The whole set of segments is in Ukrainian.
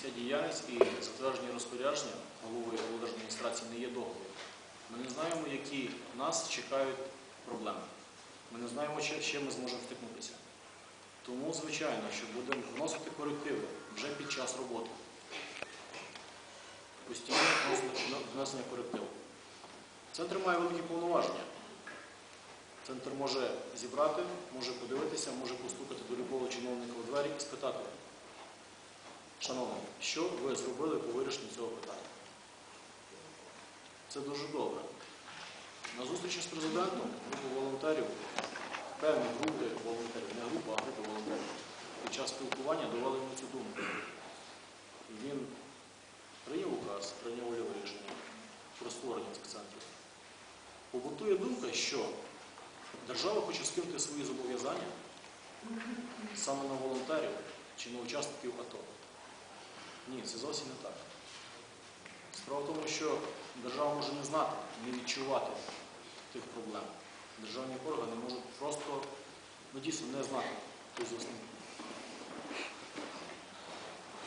вся діяльність і затвердження розпорядження голови облдержадміністрації не є договором. Ми не знаємо, які нас чекають проблеми. Ми не знаємо, чи ще ми зможемо втикнутися. Тому, звичайно, що будемо вносити корективи вже під час роботи. Постійно внесення корективу. Центр має великі повноваження. Центр може зібрати, може подивитися, може постукати до любого чиновника у двері і спитати, шановний, що ви зробили по вирішенню цього питання? Це дуже добре. На зустрічі з президентом група волонтерів, певні групи волонтерів, не група, а група волонтерів, під час спілкування довели йому цю думку. Він прийняв указ, прийняв волеве рішення про створення цих центрів. Побутує думка, що держава хоче скинути свої зобов'язання саме на волонтерів чи на учасників АТО. Ні, це зовсім не так. Справа в тому, що держава може не знати, не відчувати тих проблем. Державні органи можуть просто ну, дійсно не знати.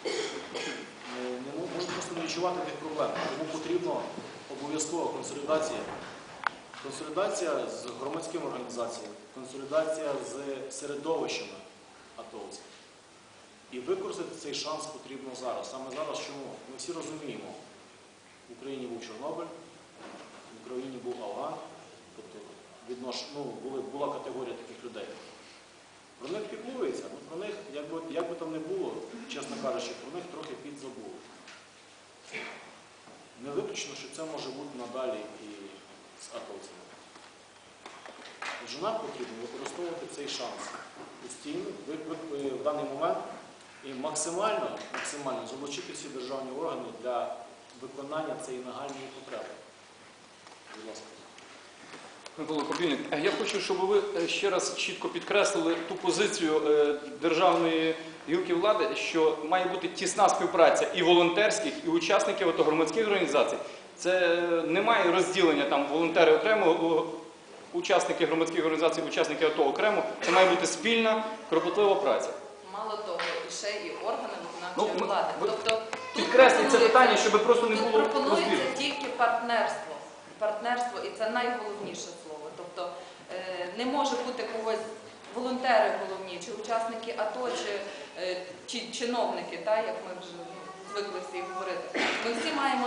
Не, не мо- можуть просто не відчувати тих проблем. Тому потрібно обов'язкова консолідація. Консолідація з громадськими організаціями, консолідація з середовищами атовців. І використати цей шанс потрібно зараз. Саме зараз чому? Ми всі розуміємо, в Україні був Чорнобиль, в Україні був Афган, тобто віднош... ну, були, була категорія таких людей. Про них піклується, ну, про них, як би, як би там не було, чесно кажучи, про них трохи підзабули. Не виключно, що це може бути надалі і з атовцями. Отже, потрібно використовувати цей шанс постійно в даний момент і максимально, максимально залучити всі державні органи для виконання цієї нагальної потреби. Будь ласка. Микола Кобільник, я хочу, щоб ви е, ще раз чітко підкреслили ту позицію е, державної гілки влади, що має бути тісна співпраця і волонтерських, і учасників АТО, громадських організацій. Це е, немає розділення там волонтери окремо, учасники громадських організацій, учасники АТО окремо. Це має бути спільна, кропотлива праця. Мало того, ще і органи виконавчої ну, влади. ви Тобто Підкресліть це питання, щоб просто не тут було пропонується розбіру. тільки партнерство. Партнерство, і це найголовніше слово. Тобто е, не може бути когось волонтери головні, чи учасники АТО, чи, е, чи чиновники, та, як ми вже звикли всі говорити. Ми всі маємо